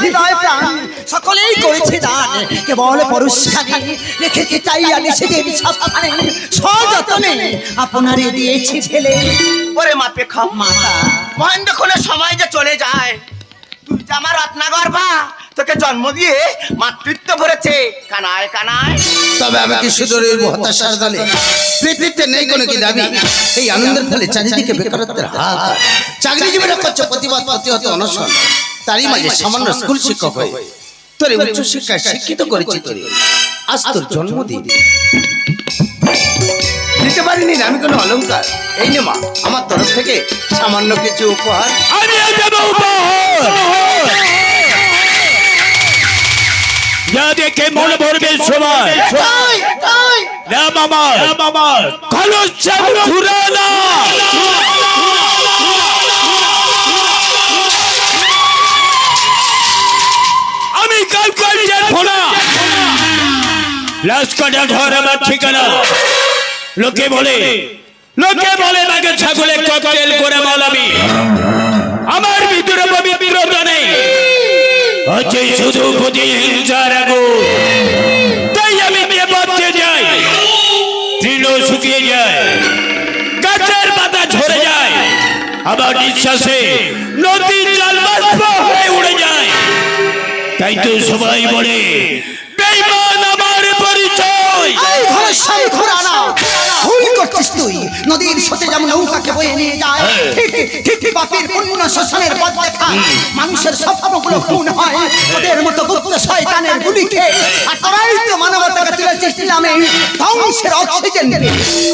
হৃদয় প্রাণ সকলেই করেছে দান। কেবল পরশখানে রেখেছে চাই আমি সেদিন সাবধানে, সযতনে আপনারে দিয়েছি ছেলে। ওরে মাপে খাও মাতা মহেন্দ্র সময় যে চলে যায় তুই যে আমার রত্নাগর্ভা, তোকে জন্ম দিয়ে মাতৃত্ব ভরেছে কানায় কানায়। তবে আমি কি শুধু হতাশার দলে পৃথিবীতে নেই কোনো কি দাবি? এই আনন্দের ফলে চারিদিকে বেকারত্বের হাহাকার। চাকরিজীবীরা করছে প্রতিবাদ, প্রতিহত অনশন। তারই মাঝে সামান্য স্কুল শিক্ষক হয়ে তোর উচ্চ শিক্ষায় শিক্ষিত করেছি তোরে। আজ তোর জন্মদিন দিতে পারিনি না আমি কোনো অলংকার। এই নে মা আমার তরফ থেকে সামান্য কিছু উপহার। আমি দেব উপহার। যা দেখে মন ভরবে সবাই রাম আমার। রাম আমার। কালো চাপ ঘুরানা আমি কাল কাল ফোনা লাশ কাটা ধর আমার ঠিকানা। লোকে বলে লোকে বলে নাকি ছাগলে ককটেল করে মালাবি আমার ভিতরে পবিত্রতা নেই। আছে শুধু প্রতিহিংসার আগুন তাই আমি বাঁচতে যাই। তৃণ শুকিয়ে যায়। গাছের পাতা ঝরে যায়। আবার নিঃশ্বাসে নদীর জল বাষ্প হয়ে উড়ে যায়। তাই তো সবাই বলে বেইমান আমার পরিচয়। সাথে যেমন নৌকাকে বয়ে নিয়ে যায় ঠিক ঠিক পাপির পুণ্য শোষণের পথ দেখায় মানুষের স্বপ্নগুলো খুন হয় ওদের মতো গুপ্ত শয়তানের গুলি খেয়ে আর তোরাই তো মানবতাকে তুলেছিস নামে ধ্বংসের অক্সিজেন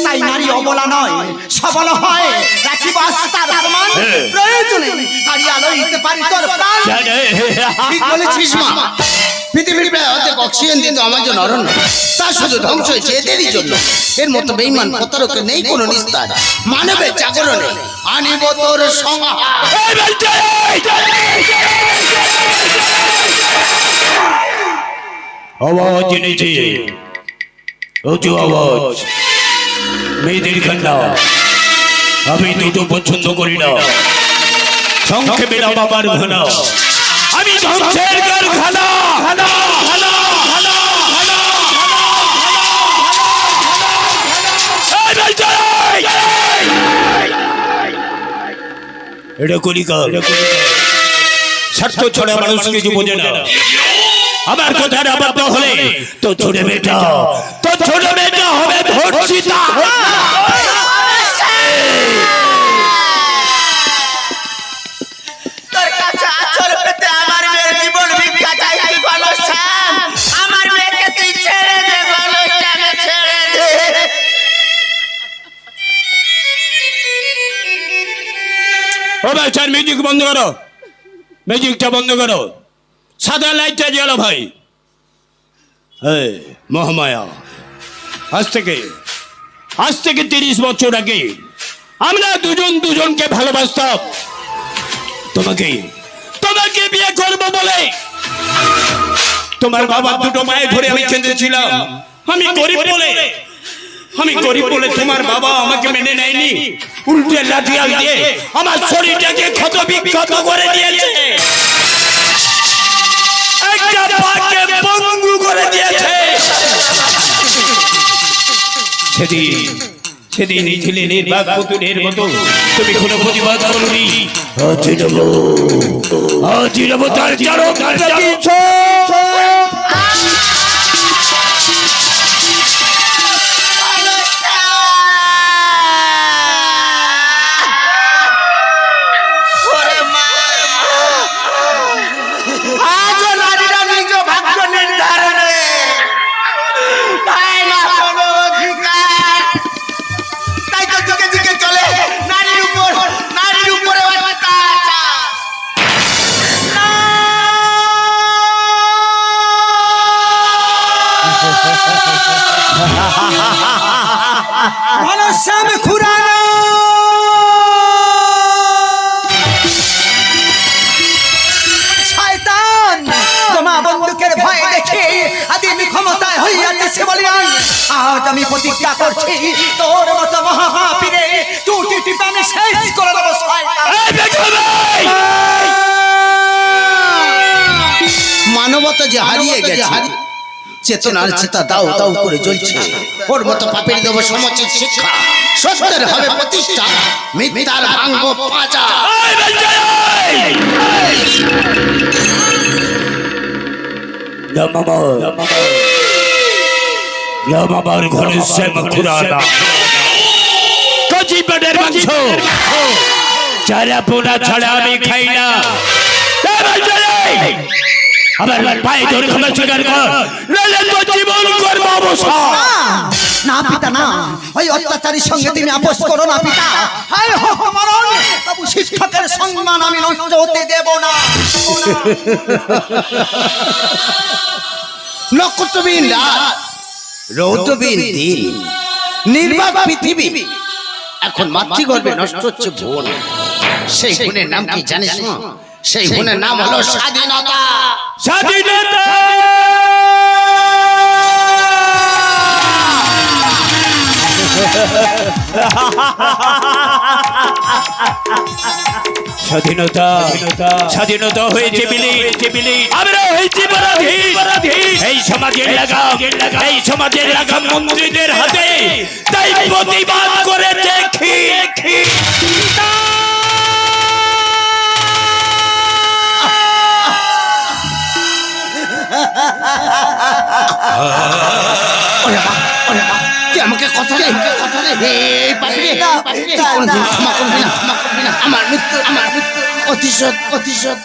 তাই নারী অবলা নয় সবল হয়। রাখিব আস্থার প্রমাণ প্রয়োজনে হারিয়ে লইতে পারি তোর প্রাণ। ঠিক বলেছিস মা। পৃথিবীর প্রায় অর্ধেক অক্সিজেন দিত আমার জন্য অরণ্য। তা শুধু ধ্বংস হয়েছে এদেরই জন্য। এর মতো বেইমান প্রতারকের নেই, কোনো নিস্তার। মানবের জাগরণে আনিব তোর! আওয়াজ এনেছে। উঁচু আওয়াজ। মেয়েদের কান্না আমি দুটো পছন্দ করি না। সংক্ষেপে আমার ঘনা আমি ধ্বংসের কারখানা! এটা কলিকাল স্বার্থ ছড়া মানুষ কিছু বোঝে না। আমার কথার আবদ্ধ হলে তো ছোট মেয়েটা তো ছোট মেয়েটা হবে ধর্ষিতা। ও ভাই স্যার মিউজিক বন্ধ করো। মিউজিকটা বন্ধ করো। সাদা লাইটটা জ্বালো ভাই। এই, মহামায়া। আজ থেকে আজ থেকে তিরিশ বছর আগে আমরা দুজন দুজনকে ভালোবাসতাম। তোমাকে তোমাকে বিয়ে করব বলে। তোমার বাবা দুটো মায়ের ধরে আমি কেঁদেছিলাম। আমি গরিব বলে। আমি গরিব বলে তোমার বাবা আমাকে মেনে নেয়নি। উল্টে লাঠিয়াল দিয়ে আমার শরীরটাকে ক্ষত বিক্ষত করে দিয়েছে। একটা পাকে পঙ্গু করে দিয়েছে। সেদিন সেদিন এই ছেলে নির্বাক পুতুলের মতো। তুমি কোনো প্রতিবাদ করনি। তার আমি প্রতিজ্ঞা করছি তোর মতো মহাপাপীরে টুটি টিপানে শেষ করে দেবো! মানবতা যে হারিয়ে গেছে চেতনার চেতা দাও দাও করে জ্বলছে। ওর মতো পাপের দেব সমচিত শিক্ষা। সত্যের হবে প্রতিষ্ঠা মিথ্যার ভাঙবো পাঁচা এই বেঞ্জয়! লমামা ঘরে শ্যাম খুরানা কচি পেটের মাংস। চারা পোনা ছাড়া আমি খাই না। আমার পায়ে ধরে ক্ষমা স্বীকার কর। নাহলে তোর জীবন করব অবসর। না পিতা না। ওই অত্যাচারীর সঙ্গে তুমি আপোষ করো না পিতা। হায় হোক মরণ। তবু শিক্ষকের সম্মান আমি নষ্ট হতে দেব না। নক্ষত্রবিহীন রাত রৌদ্রবিহীন দিন নির্বাক পৃথিবী। এখন মাতৃগর্ভে নষ্ট হচ্ছে বোন। সেই বোনের নাম কি জানিস না সেই বোনের নাম হলো স্বাধীনতা। স্বাধীনতা। স্বাধীনতা স্বাধীনতা। হয়েছে বিলি আমরা হয়েছি পরাধীন। এই সমাজের লাগাম। এই সমাজের লাগাম মন্ত্রীদের হাতে তাই প্রতিবাদ করে দেখি ওরে বাবা, ওরে বাবা, তুই আমাকে কথা দে কথা দে। এই পাপি রে, পাপি রে, তুই কোনোদিন ক্ষমা করবি না। আমার মৃত্যু আমার মৃত্যু। অতিশত অতিশত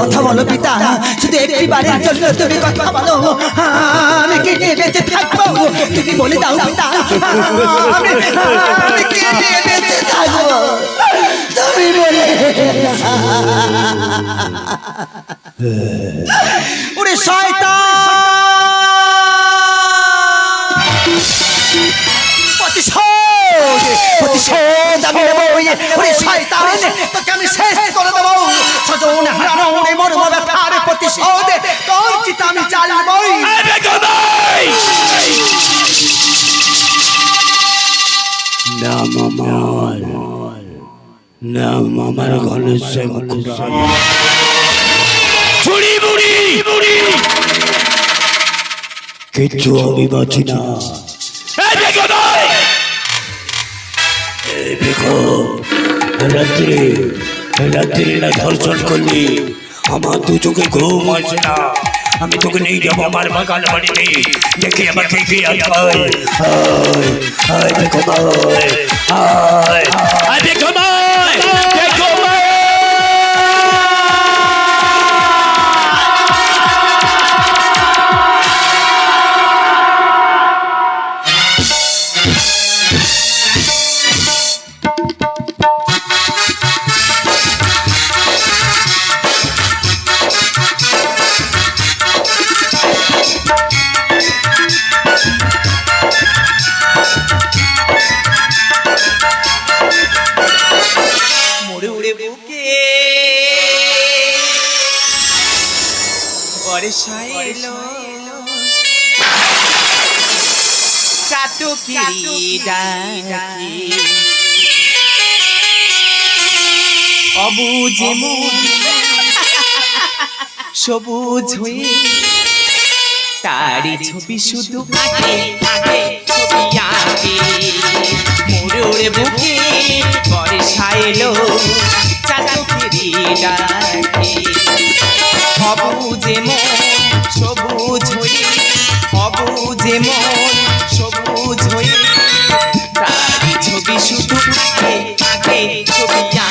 কথা বলো পিতা শুধু একটি বারের জন্য তুমি কথা বলো। আমি কি নিয়ে বেঁচে থাকব? তুমি বলে দাও পিতা। আমি আমি কি নিয়ে বেঁচে থাকব? তুমি বলে ওরে শয়তান! প্রতিশোধ! প্রতিশোধ আমি নেব ওরে শয়তান তোকে আমি শেষ করে দেবো। সজন হারানো ওরে মরম ব্যথার প্রতিশোধ তোর চিতা আমি চালবই নাম আমার। নাম আমার ঘরে শ্যাম খুরানা বুড়ি বুড়ি! কিচ্ছু আমি বাঁচি না রাত্রি রাত্রি না ধর্ষণ করলি আমার দু চোখে ঘুম আসে না আমি তোকে নিয়ে যাব আমার বাগান বাড়িতে দেখি আমাকে কি আয় আয় দেখো ভাই আয় আয় দেখো বর্ষা এলো চাটুকি ডাকি। অবুঝে সবুজ হয়ে তারি ছবি শুধু আঁকে আঁকে ছবি আঁকে। মোড়ে বুকে বর্ষা এলো চাটুকি ডাকি। অবুঝে মন সবুজ হয়ে অবুঝে মন সবুজ হয়ে তারি ছবি শুধু আঁকে আঁকে ছবি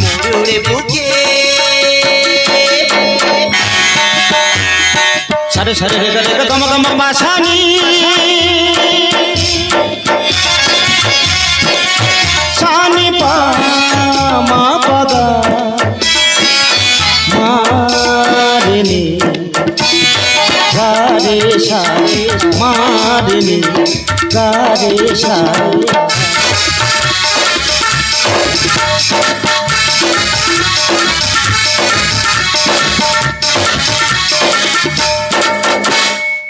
মোড়ে বুকে সারে সারে রে রে গম বাসানি মারিনি সা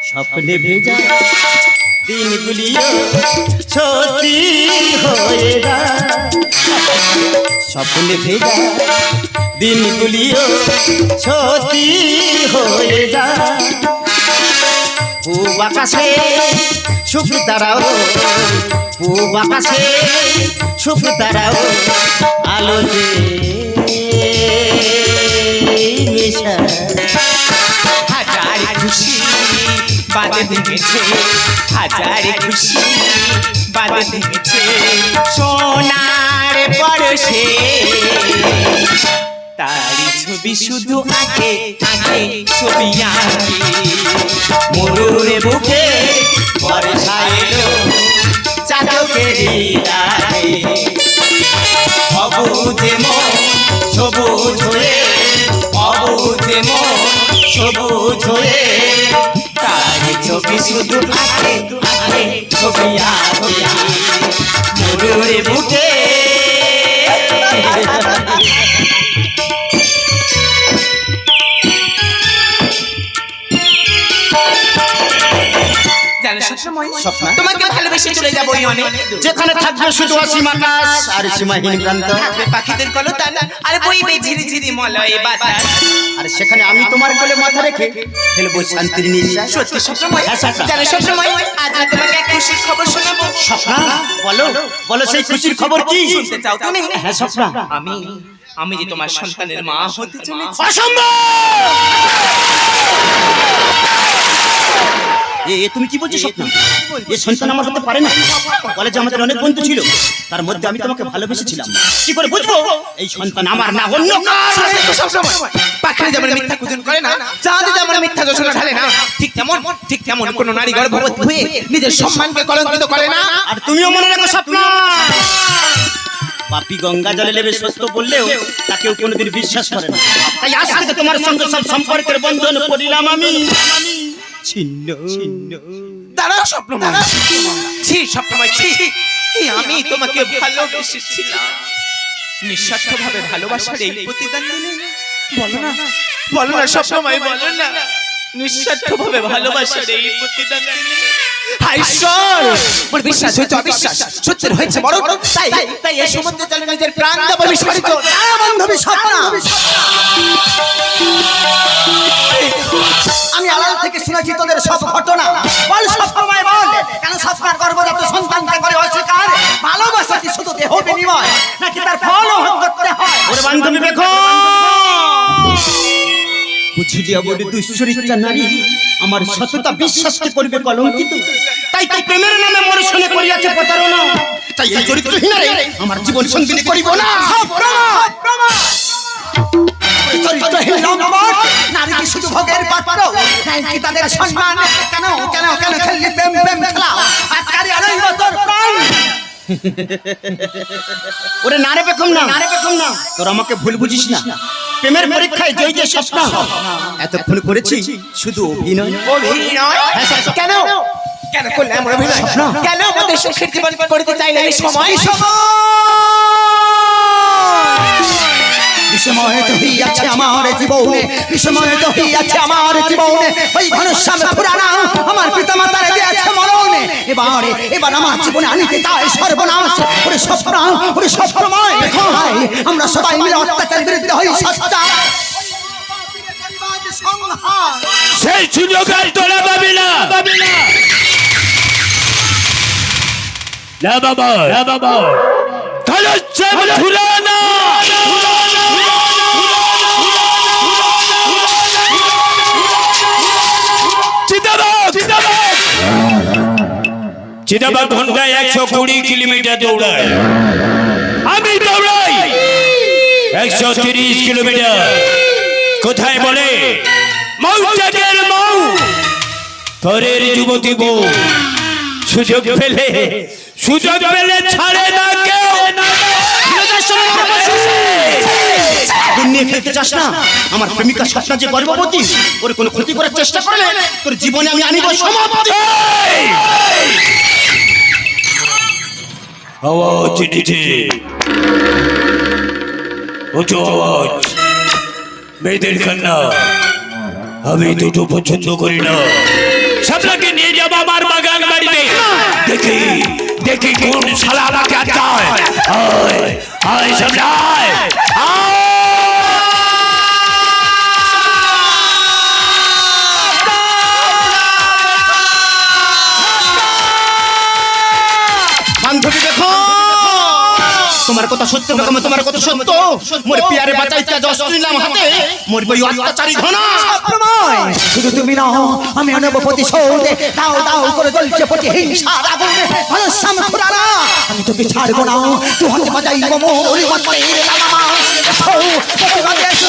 স্বপ্নে ভেজা দিনগুলিও সত্যি হয়ে যায় স্বপ্নে ভেজা দিনগুলিও সত্যি হয়ে যায় পূব আকাশে সুখ তারাও, পূব আকাশে সুখ তারাও মেশা। হাজার খুশি বাদে দিয়েছে, হাজার খুশি বাদে দিয়েছে, সোনার পরশে। তারি ছবি শুধু আঁকে আঁকে ছবি আঁকে। মরুরে বুকে বর্ষা এলো চাঁদকের রাতে অবুঝে মন সবুজ হয়ে অবুঝে মন সবুজ হয়ে। তার ছবি শুধু আঁকে আঁকে ছবি আঁকে। তোমাকে ভালোবেসে চলে যাব। যেখানে থাকবে শুধু অসীম আকাশ আর সীমাহীন প্রান্ত থাকবে পাখিদের কলতান আর বইবে ঝিরি ঝিরি মলয় বাতাস। আর সেখানে আমি তোমার কোলে মাথা রেখে ফেলব শান্তির নিঃশ্বাস। সত্যি সবসময় হ্যাঁ, জানো সবসময় আজ তোমাকে এক খুশির খবর শোনাবো। স্বপ্না বলো। বলো সেই খুশির খবর কি? শুনতে চাও তুমি? হ্যাঁ স্বপ্না। আমি আমি যে তোমার সন্তানের মা হতে চলেছি। অসম্ভব! এ তুমি কি বলছো স্বপ্ন এ সন্তান আমার হতে পারে না কলেজে আমাদের অনেক বন্ধু ছিল তার মধ্যে আমি তোমাকে ভালোবেসেছিলাম কি করে বুঝব এই সন্তান আমার না অন্য যেমন মিথ্যা কুজন করে না চাঁদ যেমন মিথ্যা যোজনা ঢালে না ঠিক তেমন ঠিক তেমন কোন নারী গর্ভবতী হয়ে নিজের সম্মানকে কলঙ্কিত করে না আর তুমিও মনে রাখো স্বপ্ন পাপি গঙ্গা জলে নেবে সত্য বললেও তাকেও কোনোদিন বিশ্বাস করে না তাই আজ থেকে তোমার সঙ্গে সব সম্পর্কের বন্ধন করিলাম আমি ছিন্ন। ছিন্ন। দাঁড়াও স্বপ্নময়। ছি স্বপ্নময় ছি আমি তোমাকে ভালোবেসেছিলাম। নিঃস্বার্থভাবে ভালোবাসার এই প্রতিদান দিলে বলো না বলো না স্বপ্নময় বলো না। নিঃস্বার্থভাবে ভালোবাসার এই প্রতিদান দিলে বিশ্বাস হয়েছে অবিশ্বাস। সত্যের হয়েছে বড় তাই তাই এই সমুদ্র জলে নিজের প্রাণ দেব বান্ধবী স্বপ্না থেকে শুনেছি তোদের সব ঘটনা। বল সবসময় বল। কেন স্বপ্নার গর্ভজাত সন্তানকে করে অস্বীকার? ভালোবাসা কি শুধু দেহ বিনিময় নাকি তার ফল করতে হয়? ওরে বান্ধবী দেখো। বুঝিলিয়া বলে দুশ্চরিত্রা নারী আমার সততা বিশ্বাসকে করবে কলঙ্কিত? তাই তো প্রেমের নামে মরশনে করিয়াছে প্রতারণা। তাই এই চরিত্রহীনারে আমার জীবন সঙ্গিনী করিব না। প্রমাণ। চরিত্রহীন লম্পট, নারী কি শুধু ভোগের পাত্র নাকি তাদের সম্মান কেন কেন কেন খেললি প্রেম প্রেম খেলা? আজকারি আনন্দ তোর প্রাণ ওরে নারে বেকম না নারে বেকম না তোর আমাকে ভুল বুঝিস না। প্রেমের পরীক্ষায় জয় যে স্বপ্ন। এতক্ষণ করেছি শুধু অভিনয়। অভিনয়? কেন? কেন? করলে এমন অভিনয়? কেন আমাদের সুখের জীবন করতে চাইলে এই সময়। বিষময়িত হইয়াছে আমার জীবনে বিষময়িত হইয়াছে আমার জীবনে। ওই ঘনশ্যাম পুরানা আমার পিতা মাতার দিয়েছে মরণে। এবারে এবার আমার জীবনে আনিতে তাই সর্বনাশ। ওরে স্বপ্ন ওরে স্বপ্নময়। আমরা সবাই মিলে অত্যাচার বিরুদ্ধে হই সচ্চা সেই সুযোগ আর তোরা পাবি না। না বাবা। বাবা। ধনুচ্ছেদ ঝুলানো চিতাবাঘ ঘন্টায় একশো কুড়ি কিলোমিটার দৌড়ায়। আমি দৌড়াই। একশো তিরিশ কিলোমিটার। কোথায় বলে? মৌচাকের মৌ। ঘরের যুবতী বউ। সুযোগ পেলে সুযোগ পেলে ছাড়ে না কেউ। আগুন নিয়ে ফেলতে চাস না? আমার প্রেমিকা স্বপ্ন যে গর্ভবতী ওর কোনো ক্ষতি করার চেষ্টা করলে তোর জীবনে আমি আনিব সমাপ্তি! আওয়াজ নিচে উঁচু আওয়াজ। মেয়েদের কান্না। আমি দুটো পছন্দ করি না। সামলাকে নিয়ে যাব আমার বাগান বাড়িতে। দেখি দেখি কোন শালা আমাকে আটকায়। আয় আয় সামলা আয়। তোমার কথা সত্য রকম তোমার কথা সত্য। মোর পিয়ারে বাঁচাইতে যশ নিলাম হাতে। মোর বই অত্যাচারী ঘন। শুধু তুমি না আমি অনেক প্রতিশোধ। দাও দাও করে জ্বলছে প্রতি আগুনে। আগুন ঘনশ্যাম খুড়ারা আমি তোকে ছাড়বো না। তুই হাতে বাজাই মোর মতের লাগামা। এসো, প্রতিবাদে এসো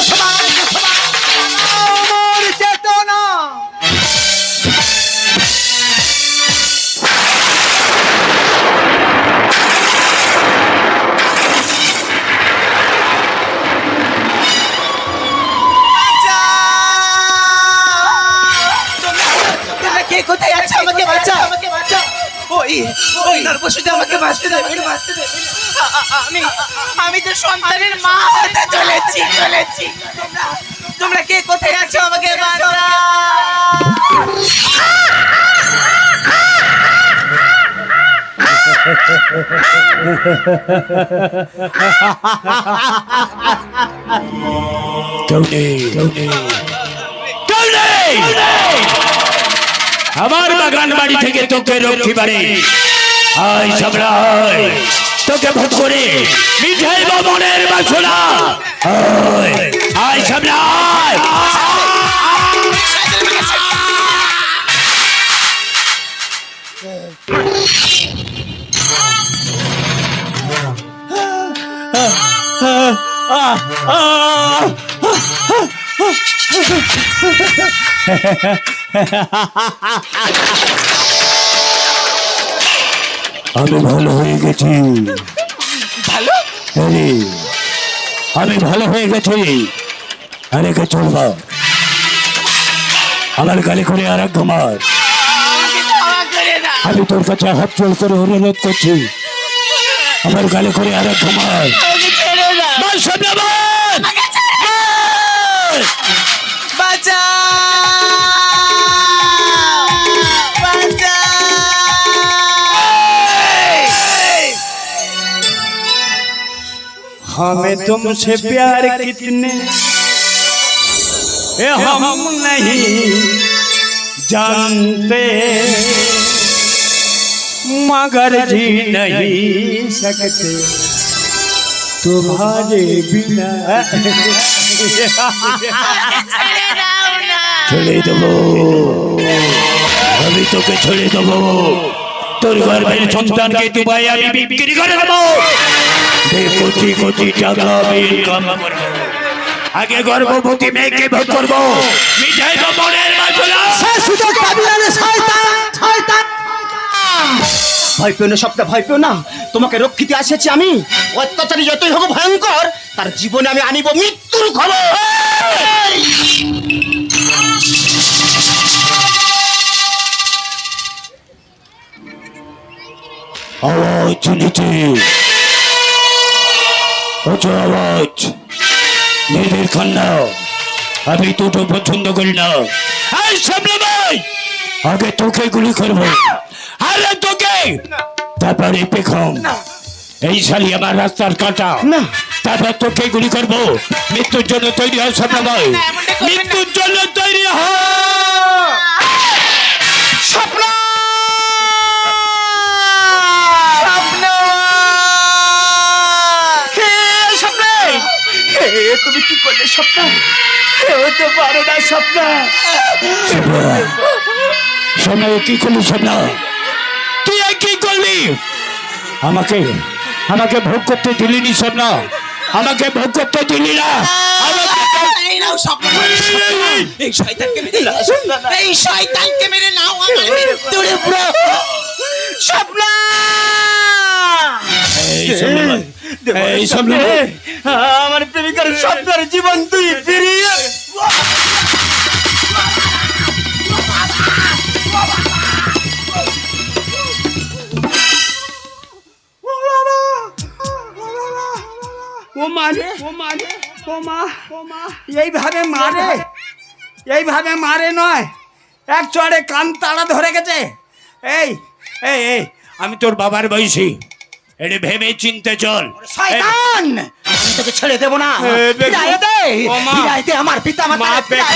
সন্তানের মা হতে চলেছি চলেছি। তোমরা কে কোথায় আছো আমাকে আমার বাগান বাড়ি থেকে তোকে রক্ষী বাড়ি। আয় সামলা তোকে ভোট করে। মিঠাই বামনের বাসনা আয় আয় সামলা আয়। আমি ভালো হয়ে গেছি। ভালো? আরে আমি ভালো হয়ে গেছি। আরে কে চলবা আমার গালি করে আর এক ঘুমার আমি তোর কাছে হাত জোর করে অনুরোধ করছি। আমার গালি করে আর এক ঘুমার हमें तुमसे प्यार कितने ये हम नहीं जानते मगर जी नहीं सकते तुम्हारे बिना ছেড়ে দেবো আমি তোকে ছেড়ে দেবো তোর গর্ভের সন্তানকে দুবাই আমি বিক্রি করে দেবো দে কোটি কোটি টাকা আমি ইনকাম করব। আগে গর্ভবতী মেয়েকে ভোট করব। মিঠাই বাবনের মাঝলা সে সুযোগ পাবি না শয়তান শয়তান। ভয় পেও না সবটা ভয় পেও না। তোমাকে রক্ষিতে আসেছি আমি। অত্যাচারী যতই হোক ভয়ঙ্কর তার জীবনে আমি আনিব মৃত্যুর খবর। আওয়াজ শুনেছি। প্রচুর আওয়াজ মেয়েদের কান্না আমি দুটো পছন্দ করি না। এই সামনে ভাই! আগে তোকে গুলি করব। আরে তোকে! তারপরে পেখম এই শালি আমার রাস্তার কাটা। না। তারপর তোকে গুলি করব। মৃত্যুর জন্য তৈরি হয় সামনে ভাই। মৃত্যুর জন্য তৈরি হয়। তুমি কি করলে স্বপ্ন? হতে পারে না স্বপ্ন। সোনা কি করলি সোনা তুই কি করলি? আমাকে আমাকে ভোগ করতে দিলি নি সোনা আমাকে ভোগ করতে দিলি না। এই নাও স্বপ্ন এই শয়তানকে মেরে এই শয়তানকে মেরে নাও আমার মৃত্যুর স্বপ্ন। ভাই, আমার প্রেমিকার স্বপ্নের জীবন তুই ফিরিয়ে ও মারে ও মারে ও মা ও মা। এইভাবে মারে এইভাবে মারে নয়। এক চড়ে কান তাড়া ধরে গেছে। এই এই এই আমি তোর বাবার বয়সী। এটা ভেবে চিনতে চল। শয়তান! আমি তোকে ছেড়ে দেব না। ফিরাই দে। ফিরাই দে আমার পিতা মা, মাতা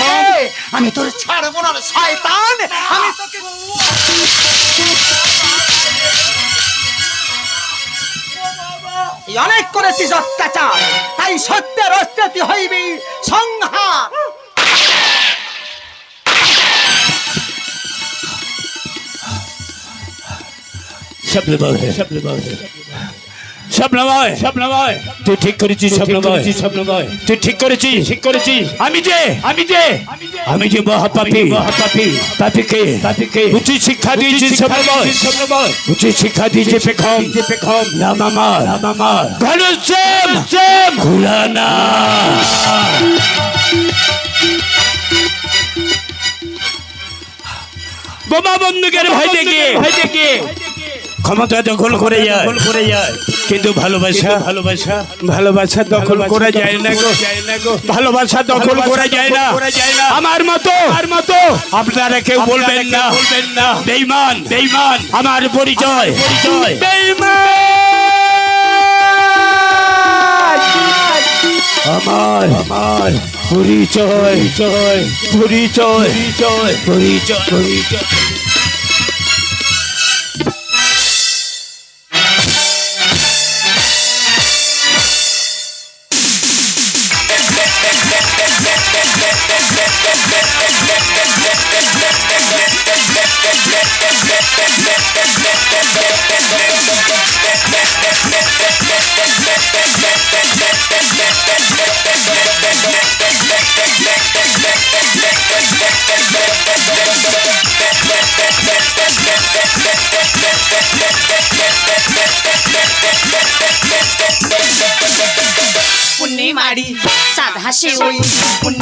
আমি তোর ছাড়বো না শয়তান। আমি তোকে অনেক করেছিস অত্যাচার। তাই সত্যের অস্তিত্ব হইবি সংহার। স্বপ্নময় স্বপ্নময় স্বপ্নময়। স্বপ্নময়। তুই ঠিক করেছিস স্বপ্নময়। স্বপ্নময়। তুই ঠিক করেছিস। ঠিক করেছিস। আমি যে। আমি যে। আমি যে মহাপাপী। মহাপাপী। পাপীকে পাপীকে উচিত শিক্ষা দিয়েছি স্বপ্নময়। স্বপ্নময়। উচিত শিক্ষা দিয়েছে পেখম। পেখম। নাম আমার। নাম আমার। ঘনশ্যাম। শ্যাম খুলানা বোমা বন্দুকের ভয় দেখে। ক্ষমতা দখল করে যায়। দখল করে যায়। কিন্তু ভালোবাসা ভালোবাসা ভালোবাসা দখল করা যায় না গো। ভালোবাসা দখল করা যায় না। আমার মতো আমার মতো। আপনারা কেউ বলবেন না। বলবেন না। বেঈমান বেঈমান। আমার পরিচয়। পরিচয়। আমার আমার পরিচয়। পরিচয়। পরিচয়। পরিচয়। পরিচয়। চাঁদ হাসে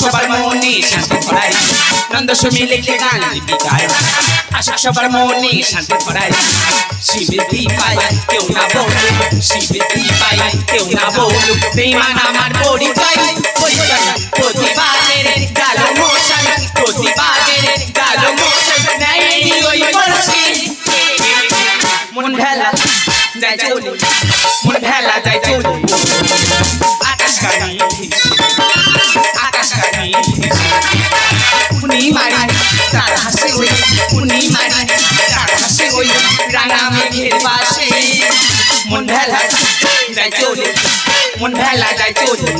সবার মনে শান্তি ছড়াই নন্দ সুমি লিখে গান লিপিকায় আসুক সবার মনে শান্তি ছড়াই শিবের দীপায় কেউ না বলু শিবের দীপায় কেউ না বলু বেইমান আমার পরিচয়। পরিচয় প্রতিবাদের গালো মশাই প্রতিবাদের গালো মশাই নাই ওই বলছি। মন ভেলা যাই চলে মন ভেলা যাই চলে আকাশ কানি পাশে মন ভেলা যাই চলে মন যাই চলে